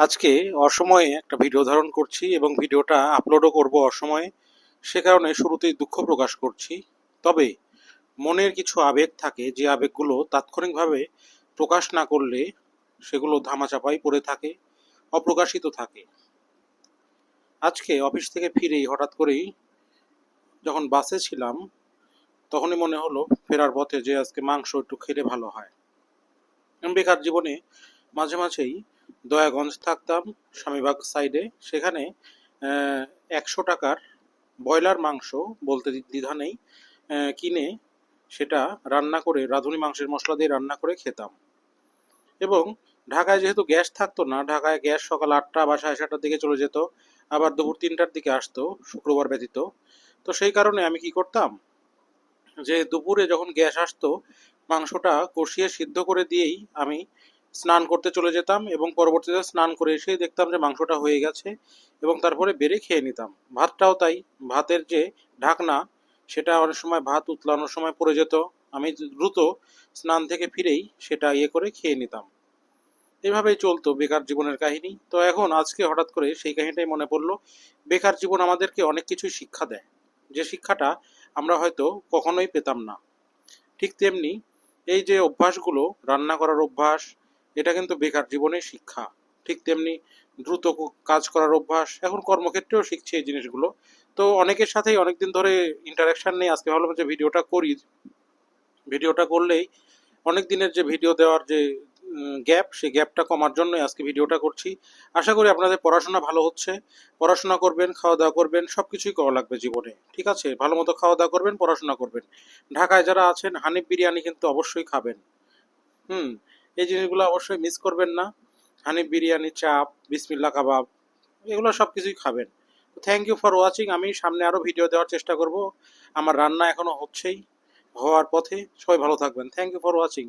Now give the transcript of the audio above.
আজকে অসময়ে একটা ভিডিও ধারণ করছি এবং ভিডিওটা আপলোডও করব অসময়ে। সে কারণে শুরুতেই দুঃখ প্রকাশ করছি। তবে মনের কিছু আবেগ থাকে, যে আবেগগুলো তাৎক্ষণিকভাবে প্রকাশ না করলে সেগুলো ধামাচাপাই পড়ে থাকে, অপ্রকাশিত থাকে। আজকে অফিস থেকে ফিরেই হঠাৎ করেই যখন বাসে ছিলাম, তখনই মনে হলো ফেরার পথে যে আজকে মাংস একটু খেলে ভালো হয়। বেকার জীবনে মাঝে মাঝেই দয়াগঞ্জ থাকতাম স্বামীবাগ সাইডে। সেখানে একশো টাকার ব্রয়লার মাংস বলতে দ্বিধা নেই কিনে সেটা রান্না করে, রাঁধুনি মাংসের মশলা দিয়ে রান্না করে খেতাম। এবং ঢাকায় যেহেতু গ্যাস থাকতো না, ঢাকায় গ্যাস সকাল আটটা বা সাড়ে সাতটার দিকে চলে যেত, আবার দুপুর তিনটার দিকে আসতো, শুক্রবার ব্যতীত। তো সেই কারণে আমি কি করতাম? যে দুপুরে যখন গ্যাস আসতো, মাংসটা কষিয়ে সিদ্ধ করে দিয়েই আমি স্নান করতে চলে যেতাম এবং পরবর্তীতে স্নান করে এসে দেখতাম যে মাংসটা হয়ে গেছে এবং তারপরে বেড়ে খেয়ে নিতাম। ভাতটাও তাই, ভাতের যে ঢাকনা, সেটা অনেক সময় ভাত উতলানোর সময় পড়ে যেত। আমি দ্রুত স্নান থেকে ফিরেই সেটা ইয়ে করে খেয়ে নিতাম। এভাবেই চলতো বেকার জীবনের কাহিনী। তো এখন আজকে হঠাৎ করে সেই কাহিনীটাই মনে পড়ল, বেকার জীবন আমাদেরকে অনেক কিছুই শিক্ষা দেয়। যে শিক্ষাটা আমরা হয়তো কখনোই পেতাম না। ঠিক তেমনি এই যে অভ্যাসগুলো, রান্না করার অভ্যাস এটা কিন্তু বেকার জীবনের শিক্ষা। ঠিক তেমনি দ্রুত কাজ করার অভ্যাস, এখন কর্মক্ষেত্রেও শিখছে এই জিনিসগুলো। তো অনেকের সাথেই অনেকদিন ধরে ইন্টারাকশন নেই আজকে ভাবলাম যে ভিডিওটা করি। ভিডিওটা করলেই অনেক দিনের যে ভিডিও দেওয়ার যে গ্যাপ সেই গ্যাপটা কমার জন্যই আজকে ভিডিওটা করছি। আশা করি আপনাদের পড়াশোনা ভালো হচ্ছে। পড়াশোনা করবেন, খাওয়া দাওয়া করবেন সব কিছুই করা লাগবে জীবনে। ঠিক আছে? ভালো মতো খাওয়া দাওয়া করবেন, পড়াশোনা করবেন। ঢাকায় যারা আছেন, হানিফ বিরিয়ানি কিন্তু অবশ্যই খাবেন। হুম? এই জিনিসগুলো অবশ্যই মিস করবেন না। হানি বিরিয়ানি, চাপ, বিসমিল্লা কাবাব, এগুলো সব কিছুই খাবেন। তো থ্যাংক ইউ ফর ওয়াচিং আমি সামনে আরও ভিডিও দেওয়ার চেষ্টা করব। আমার রান্না এখনও হচ্ছেই, হওয়ার পথে। সবাই ভালো থাকবেন। Thank you for watching